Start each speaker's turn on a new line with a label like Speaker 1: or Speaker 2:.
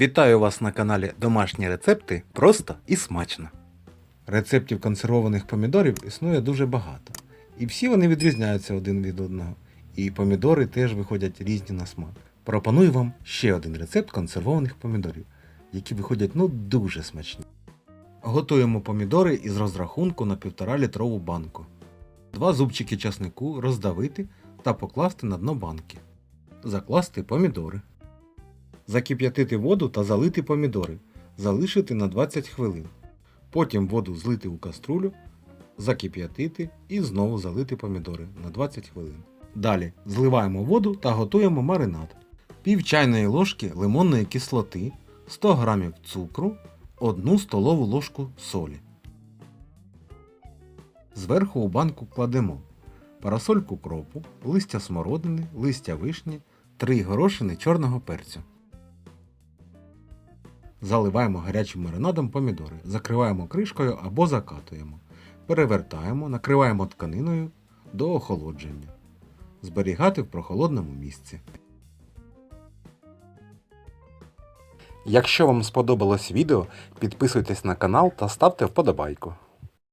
Speaker 1: Вітаю вас на каналі Домашні рецепти просто і смачно. Рецептів консервованих помідорів існує дуже багато. І всі вони відрізняються один від одного. І помідори теж виходять різні на смак. Пропоную вам ще один рецепт консервованих помідорів, які виходять ну дуже смачні. Готуємо помідори із розрахунку на 1,5 літрову банку. Два зубчики часнику роздавити та покласти на дно банки. Закласти помідори. Закип'ятити воду та залити помідори. Залишити на 20 хвилин. Потім воду злити у каструлю, закип'ятити і знову залити помідори на 20 хвилин. Далі зливаємо воду та готуємо маринад. Пів чайної ложки лимонної кислоти, 100 г цукру, 1 столову ложку солі. Зверху у банку кладемо парасольку кропу, листя смородини, листя вишні, 3 горошини чорного перцю. Заливаємо гарячим маринадом помідори, закриваємо кришкою або закатуємо. Перевертаємо, накриваємо тканиною до охолодження. Зберігати в прохолодному місці. Якщо вам сподобалось відео, підписуйтесь на канал та ставте вподобайку.